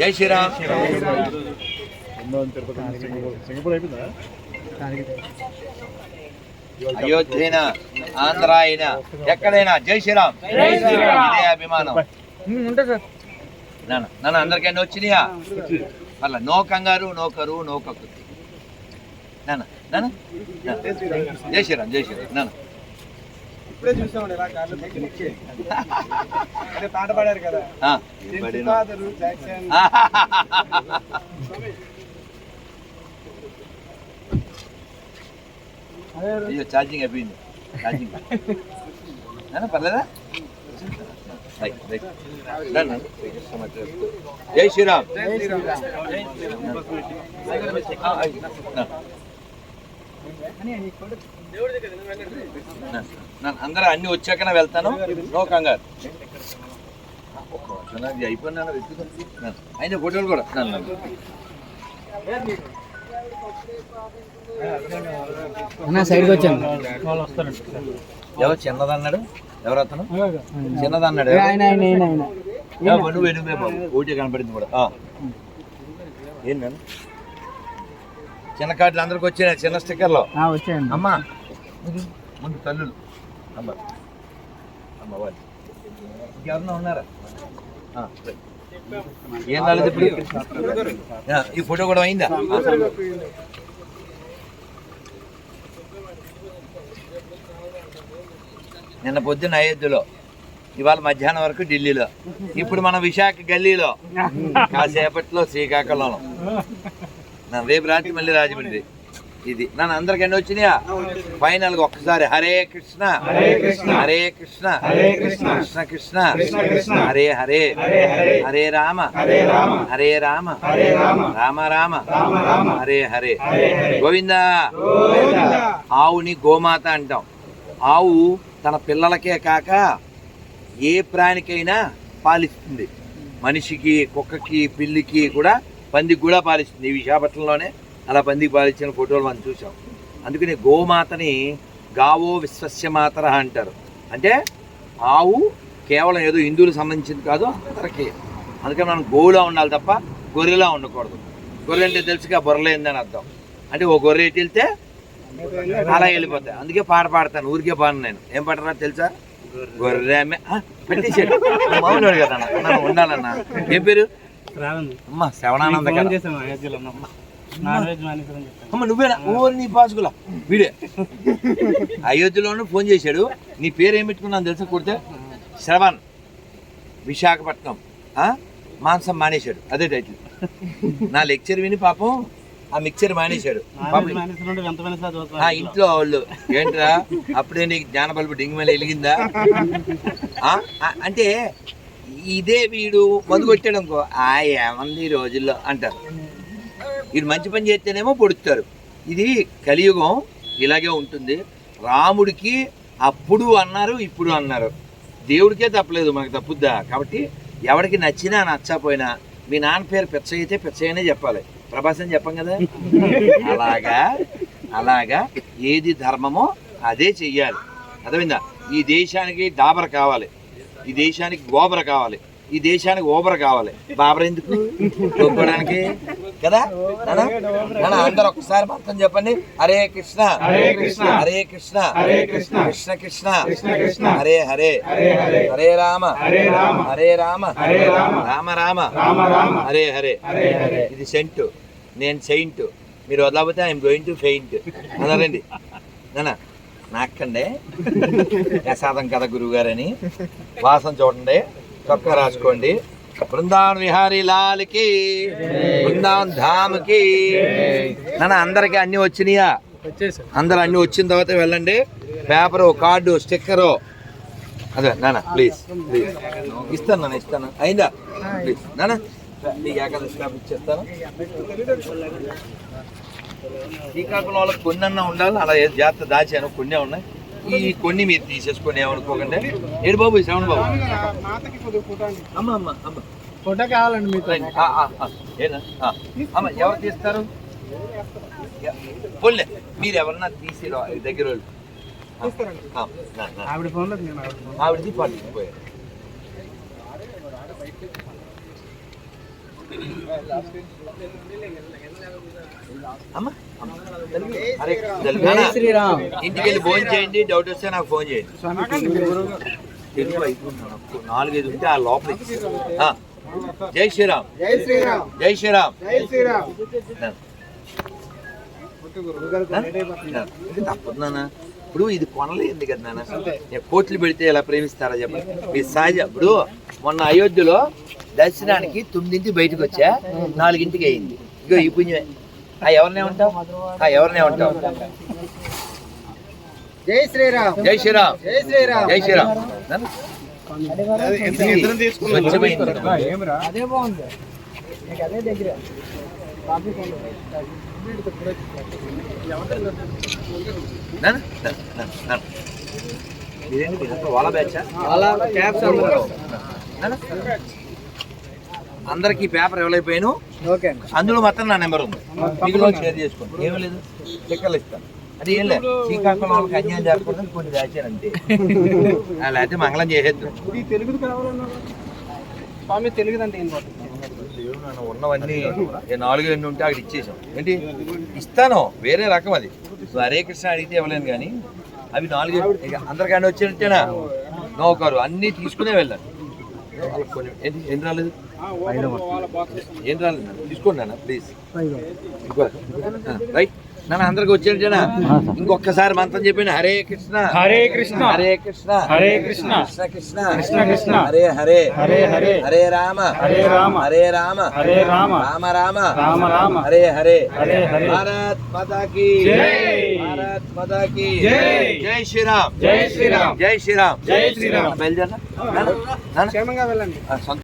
జై శ్రీరామ్. అయోధ్యైనా ఆంధ్ర అయినా ఎక్కడైనా జై శ్రీరామ్. ఇదే అభిమానం. నాన్న అందరికైనా వచ్చినాయా? మళ్ళా నో కంగారు నో కరువు నో నాన్న నాన్న నాన్న. జై శ్రీరామ్ జై శ్రీరామ్. నాన్న. ఇప్పుడే చూసామండి ఇలా కార్లో అంటే పాట పాడారు కదా. జాక్సన్. అయ్యో ఛార్జింగ్ అయిపోయింది. ఛార్జింగ్ పర్లేదా? జై శ్రీరామ్. నాన్న. నాన్న, అందరూ అన్ని వచ్చాకనే వెళ్తాను. నో కంగారు. అయిపోయినా అయినా ఫోటోలు కూడా. సైడ్కి వచ్చాను. ఎవరు చిన్నదన్నాడు? ఎవరు అతను? చిన్నదన్నాడు? నువ్వు నువ్వే బాబు. ఓటే కనపడింది కూడా. ఏంటన్నా చిన్న కార్డులు అందరికి వచ్చినాయి చిన్న స్టిక్కర్లో. వచ్చాయండి. అమ్మా. ముందు తల్లులు. అమ్మ అమ్మ వాళ్ళు. ఉన్నారా. ఏం రాలేదు ఇప్పుడు? ఈ ఫోటో కూడా అయిందా. నిన్న పొద్దున్న అయోధ్యలో ఇవాళ మధ్యాహ్నం వరకు ఢిల్లీలో. ఇప్పుడు మన విశాఖ గల్లీలో. కాసేపట్లో శ్రీకాకుళంలో. రేపు రాత్రి మళ్ళీ రాజమండ్రి. ఇది. నన్ను అందరికన్నా వచ్చినాయా? ఫైనల్గా ఒక్కసారి హరే కృష్ణ. హరే కృష్ణ. హరే కృష్ణ. కృష్ణ. హరే హరే. హరే రామ. హరే రామ. రామ. రామ. హరే హరే. గోవిందా. ఆవుని గోమాత అంటాం. ఆవు తన పిల్లలకే కాక ఏ ప్రాణికైనా పాలిస్తుంది. మనిషికి కుక్కకి పిల్లికి కూడా పందికి కూడా పాలిస్తుంది. ఈ విశాఖపట్నంలోనే అలా పందికి పాలించిన ఫోటోలు మనం చూసాం. అందుకని గోమాతని గావో విశ్వస్య మాతర అంటారు. అంటే ఆవు కేవలం ఏదో హిందువులకు సంబంధించింది కాదు అందరికీ. అందుకని మనం గోవులా ఉండాలి తప్ప గొర్రెలా ఉండకూడదు. గొర్రె అంటే తెలుసుగా బొర్రలేందని అర్థం. అంటే ఓ గొర్రె ఎటు వెళ్తే అలా వెళ్ళిపోతాయి. అందుకే పాట పాడతాను. ఊరికే పాను నేను. ఏం పాడరా తెలుసా? గొర్రె. పెట్టేసాడు కదా ఉండాలన్నా. ఏం పేరు? అమ్మ శ్రవణానంద అయోధ్యలో అమ్మ. నువ్వేనా? నీ పాసుకులా వీడే. అయోధ్యలోనూ ఫోన్ చేశాడు. నీ పేరు ఏం పెట్టుకున్నాను తెలుసా కొడితే? శ్రవణ్. విశాఖపట్నం. ఆ? మాంసం మానేశాడు. అదే టైటిల్ నా లెక్చర్ విని పాపం ఆ మిక్చర్ మానేశాడు. ఆ ఇంట్లో వాళ్ళు. ఏంట్రా? అప్పుడే నీకు జ్ఞాన బల్బు డింగి మీద వెలిగిందా అంటే ఇదే వీడు మందు కొట్టాడు అనుకో ఆ ఏమంది ఈ రోజుల్లో అంటారు. వీడు మంచి పని చేస్తేనేమో పొడుస్తారు. ఇది కలియుగం ఇలాగే ఉంటుంది. రాముడికి అప్పుడు అన్నారు ఇప్పుడు అన్నారు. దేవుడికే తప్పలేదు మనకు తప్పుద్దా? కాబట్టి ఎవరికి నచ్చినా నచ్చకపోయినా మీ నాన్న పేరు పెచ్చ అయితే పెచ్చయ్యనే చెప్పాలి. ప్రభాస్ అని చెప్పం కదా? అలాగా అలాగా. ఏది ధర్మమో అదే చెయ్యాలి. అర్థమైందా? ఈ దేశానికి డాబర్ కావాలి. ఈ దేశానికి గోబర కావాలి. ఈ దేశానికి ఓబర కావాలి. బాబర్ ఎందుకు? ఒప్పుకోవడానికి కదా? నాన్న అందరు ఒకసారి మొత్తం చెప్పండి. హరే కృష్ణ. హరే కృష్ణ. హరే కృష్ణ. హరే కృష్ణ. కృష్ణ కృష్ణ. కృష్ణ కృష్ణ. హరే హరే. హరే రామ. హరే రామ. హరే రామ. హరే రామ. రామ రామ. రామ రామ. హరే హరే. ఇది సెంటు. నేను సెయింట్. మీరు వదలకపోతే ఐఎమ్ గోయింగ్ టు ఫెయింట్. అన్నారండి నాకండే ప్రసాదం కదా గురువుగారని. వాసం చూడండి. చొక్కా రాసుకోండి. బృందావన్ విహారీ లాల్కి బృందావన్ ధామ్కి. నన్ను అందరికి అన్నీ వచ్చినాయా? అందరు అన్నీ వచ్చిన తర్వాత వెళ్ళండి. Paper card sticker. అదే నాన్న ప్లీజ్ ప్లీజ్ ఇస్తాను నాన్న ఇస్తాను. అయిందా? ప్లీజ్ నాన్న ఏకాదశి కాపీ ఇచ్చేస్తాను శ్రీకాకుళం వాళ్ళకి కొన్ని అన్న ఉండాలి అలా జాగ్రత్త దాచాను కొన్ని ఉన్నాయి. ఈ కొన్ని మీరు తీసేసుకొని ఏమనుకోకండి. ఏడు బాబు శ్రవణ బాబు. అమ్మ అమ్మ అమ్మ. ఫోటో కావాలండి. ఏనా. అమ్మ ఎవరు తీస్తారు? పోలే మీరు ఎవరన్నా తీసి దగ్గర వాళ్ళు. ఆవిడ ఫోన్లో ఫోన్. ఆవిడది పట్టుకుపోయారు నాన్న, ఇంటికి వెళ్ళి ఫోన్ చేయండి డౌట్ వస్తే నాకు ఫోన్ చేయండి. తెలుగు అయిపోయింది నాకు. నాలుగైదు ఉంటే ఆ లోపల. జై శ్రీరామ్. జై శ్రీరామ్. జై శ్రీరామ్. జై శ్రీరామ్. ఇది తప్పదు నాన్న. ఇప్పుడు ఇది కొనలేదు కదా నాన్న. నేను కోట్లు పెడితే ఎలా ప్రేమిస్తారా చెప్పండి. మీ సహజ ఇప్పుడు మొన్న అయోధ్యలో దర్శనానికి తొమ్మిదింటి బయటకు వచ్చా? నాలుగింటికి అయింది. ఇగో ఈ పుణ్యమే. ఆ ఎవరినే ఉంటావు ఆ ఎవరినే ఉంటావు జై శ్రీరామ్. జై శ్రీరామ్. జై శ్రీరామ్. జై శ్రీరామ్. అదే బాగుంది. అదే దగ్గర. వాళ్ళ బ్యాచా? అలా క్యాప్స్ నాన్న, అందరికీ పేపర్ ఇవ్వలేకపోయాను ఓకే అందులో మాత్రం నా నెంబర్ ఉంది. మీకు షేర్ చేసుకోండి. ఏమీ లేదు. లెక్కలు ఇస్తాను. అది ఏం లేదు. శ్రీకాకుళం వాళ్ళకి అన్యాయం జరగకూడదు కొన్ని దాచారంతే ఆ, లేకపోతే మంగళం చేసేద్దాం. స్వామి తెలుగుదంటే ఏం ఉన్నవన్నీ ఏ నాలుగు ఎన్ని ఉంటే అక్కడ ఇచ్చేసాం ఏంటి? ఇస్తాను. వేరే రకం అది. హరే కృష్ణ అడిగితే ఇవ్వలేను కానీ అవి నాలుగు ఇక అందరికన్నా వచ్చినట్టేనా నౌకరు. అన్నీ తీసుకునే వెళ్ళాను వాళ్ళకి ఏంటి ఏం రాలేదు? ఏం రాలేదు. తీసుకోండి నాన్న ప్లీజ్ రైట్. నాన్న అందరికి వచ్చేటేనా ఇంకొకసారి మంత్రం చెప్పిన హరే కృష్ణ. హరే కృష్ణ. హరే కృష్ణ. హరే కృష్ణ. కృష్ణ కృష్ణ. కృష్ణ కృష్ణ. హరే హరే. హరే హరే. హరే రామ. హరే రామ. హరే రామ. హరే రామ. రామ రామ. రామ రామ. హరే హరే. హరే హరే. భారత్ మాతా కీ. జై. భారత్ మాతా కీ. జై. జై శ్రీరామ్. జై శ్రీరామ్. జై శ్రీరామ్. జై శ్రీరామ్. బయలుదేరా. క్షేమంగా వెళ్ళండి.